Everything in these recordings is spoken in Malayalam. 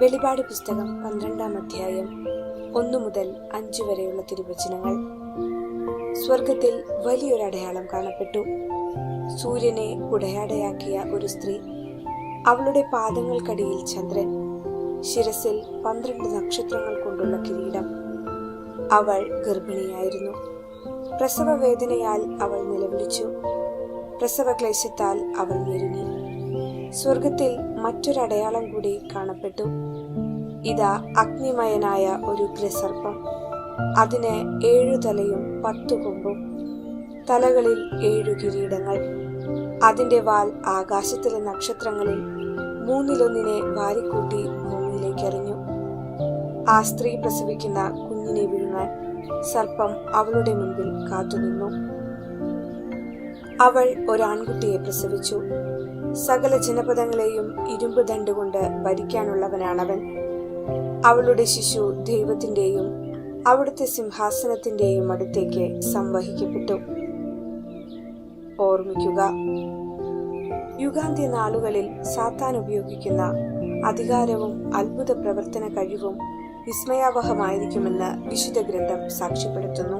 വെളിപാട് പുസ്തകം പന്ത്രണ്ടാം അധ്യായം ഒന്നു മുതൽ അഞ്ചു വരെയുള്ള തിരുവചനങ്ങൾ. സ്വർഗത്തിൽ വലിയൊരു അടയാളം കാണപ്പെട്ടു. സൂര്യനെ ഉടയാടയാക്കിയ ഒരു സ്ത്രീ അവളുടെ പാദങ്ങൾക്കടിയിൽ ചന്ദ്രൻ ശിരസിൽ പന്ത്രണ്ട് നക്ഷത്രങ്ങൾ കൊണ്ടുള്ള കിരീടം. അവൾ ഗർഭിണിയായിരുന്നു. പ്രസവ വേദനയാൽ അവൾ നിലവിളിച്ചു. പ്രസവക്ലേശത്താൽ അവൾ ഞെരുങ്ങി. സ്വർഗത്തിൽ മറ്റൊരടയാളം കൂടി കാണപ്പെട്ടു. ഇതാ അഗ്നിമയനായ ഒരു ഗ്രസർപ്പം. അതിന് ഏഴു തലയും പത്തു കൊമ്പും തലകളിൽ ഏഴു കിരീടങ്ങൾ. അതിന്റെ വാൽ ആകാശത്തിലെ നക്ഷത്രങ്ങളിൽ മൂന്നിലൊന്നിനെ വാരിക്കൂട്ടി ഭൂമിയിലേക്ക് എറിഞ്ഞു ആ സ്ത്രീ പ്രസവിക്കുന്ന കുഞ്ഞിനെ വിഴുങ്ങാൻ സർപ്പം അവളുടെ മുൻപിൽ കാത്തുനിന്നു. അവൾ ഒരാൺകുട്ടിയെ പ്രസവിച്ചു. സകല ജനപദങ്ങളെയും ഇരുമ്പ് ദണ്ടുകൊണ്ട് ഭരിക്കാനുള്ളവനാണവൻ. അവളുടെ ശിശു ദൈവത്തിന്റെയും അവിടുത്തെ സിംഹാസനത്തിന്റെയും അടുത്തേക്ക് സംവഹിക്കപ്പെട്ടു. ഓർമ്മിക്കുക യുഗാന്ത്യ നാളുകളിൽ സാത്താൻ ഉപയോഗിക്കുന്ന അധികാരവും അത്ഭുത പ്രവർത്തന കഴിവും വിസ്മയാവഹമായിരിക്കുമെന്ന് വിശുദ്ധ ഗ്രന്ഥം സാക്ഷ്യപ്പെടുത്തുന്നു.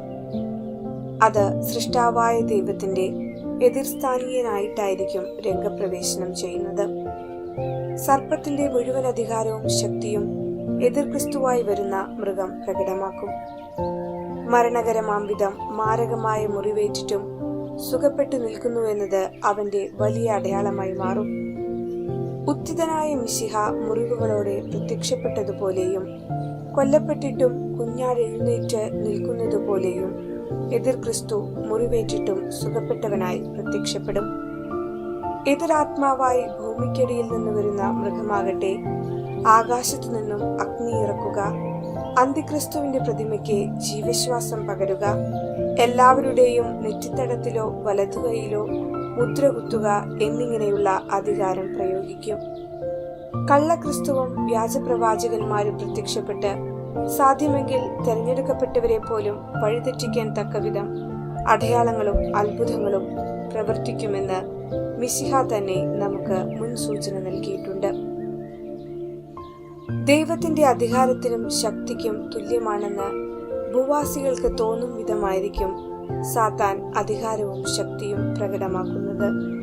അത് സൃഷ്ടാവായ ദൈവത്തിന്റെ എതിർസ്ഥാനീയനായിട്ടായിരിക്കും രംഗപ്രവേശനം ചെയ്യുന്നത്. സർപ്പത്തിന്റെ മുഴുവൻ അധികാരവും ശക്തിയും എതിർ ക്രിസ്തുവായി വരുന്ന മൃഗം പ്രകടമാക്കും. മരണകരമാംവിധം മാരകമായ മുറിവേറ്റിട്ടും സുഖപ്പെട്ടു നിൽക്കുന്നുവെന്നത് അവന്റെ വലിയ അടയാളമായി മാറും. ഉത്തിതനായ മിശിഹ മുറിവുകളോടെ പ്രത്യക്ഷപ്പെട്ടതുപോലെയും കൊല്ലപ്പെട്ടിട്ടും കുഞ്ഞാടെഴുന്നേറ്റ് നിൽക്കുന്നതുപോലെയും എതിർ ക്രിസ്തു മുറിവേറ്റിട്ടും സുഖപ്പെട്ടവനായി പ്രത്യക്ഷപ്പെടും. എതിരാത്മാവായി ഭൂമിക്കടിയിൽ നിന്ന് വരുന്ന മൃഗമാകട്ടെ ആകാശത്തു നിന്നും അഗ്നി ഇറക്കുക അന്തിക്രിസ്തുവിന്റെ പ്രതിമയ്ക്ക് ജീവശ്വാസം പകരുക എല്ലാവരുടെയും നെറ്റിത്തടത്തിലോ വലതുകൈയിലോ മുദ്ര കുത്തുക എന്നിങ്ങനെയുള്ള അധികാരം പ്രയോഗിക്കും. കള്ളക്രിസ്തുവും വ്യാജപ്രവാചകന്മാരും പ്രത്യക്ഷപ്പെട്ട് സാധ്യമെങ്കിൽ തെരഞ്ഞെടുക്കപ്പെട്ടവരെ പോലും വഴിതെറ്റിക്കാൻ തക്കവിധം അടയാളങ്ങളും അത്ഭുതങ്ങളും പ്രവർത്തിക്കുമെന്ന് മിശിഹ തന്നെ നമുക്ക് മുൻസൂചന നൽകിയിട്ടുണ്ട്. ദൈവത്തിന്റെ അധികാരത്തിനും ശക്തിക്കും തുല്യമാണെന്ന് ഭൂവാസികൾക്ക് തോന്നും വിധമായിരിക്കും സാത്താൻ അധികാരവും ശക്തിയും പ്രകടമാക്കുന്നത്.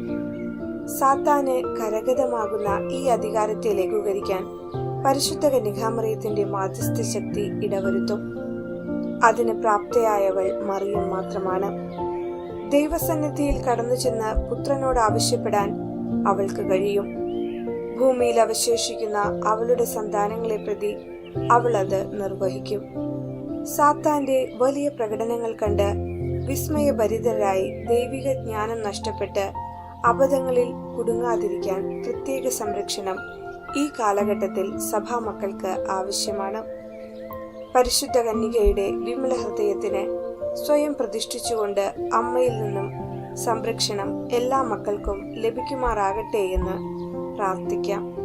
സാത്താന് കരഗതമാകുന്ന ഈ അധികാരത്തെ ലഘൂകരിക്കാൻ പരിശുദ്ധ കന്യകാമറിയത്തിന്റെ മാധ്യസ്ഥ ശക്തി ഇടവരുത്തും. അതിന് പ്രാപ്തയായവൾ മറിയം മാത്രമാണ്. ദൈവസന്നിധിയിൽ കടന്നു ചെന്ന് പുത്രനോട് ആവശ്യപ്പെടാൻ അവൾക്ക് കഴിയും. ഭൂമിയിൽ അവശേഷിക്കുന്ന അവളുടെ സന്താനങ്ങളെ പ്രതി അവൾ അത് നിർവഹിക്കും. സാത്താന്റെ വലിയ പ്രകടനങ്ങൾ കണ്ട് വിസ്മയഭരിതരായി ദൈവിക ജ്ഞാനം നഷ്ടപ്പെട്ട് അബദ്ധങ്ങളിൽ കുടുങ്ങാതിരിക്കാൻ പ്രത്യേക സംരക്ഷണം ഈ കാലഘട്ടത്തിൽ സഭാ മക്കൾക്ക് ആവശ്യമാണ്. പരിശുദ്ധ കന്യകയുടെ വിമല ഹൃദയത്തിന് സ്വയം പ്രതിഷ്ഠിച്ചുകൊണ്ട് അമ്മയിൽ നിന്നും സംരക്ഷണം എല്ലാ മക്കൾക്കും ലഭിക്കുമാറാകട്ടെ എന്ന് പ്രാർത്ഥിക്കാം.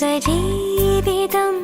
ലോകജീവിതം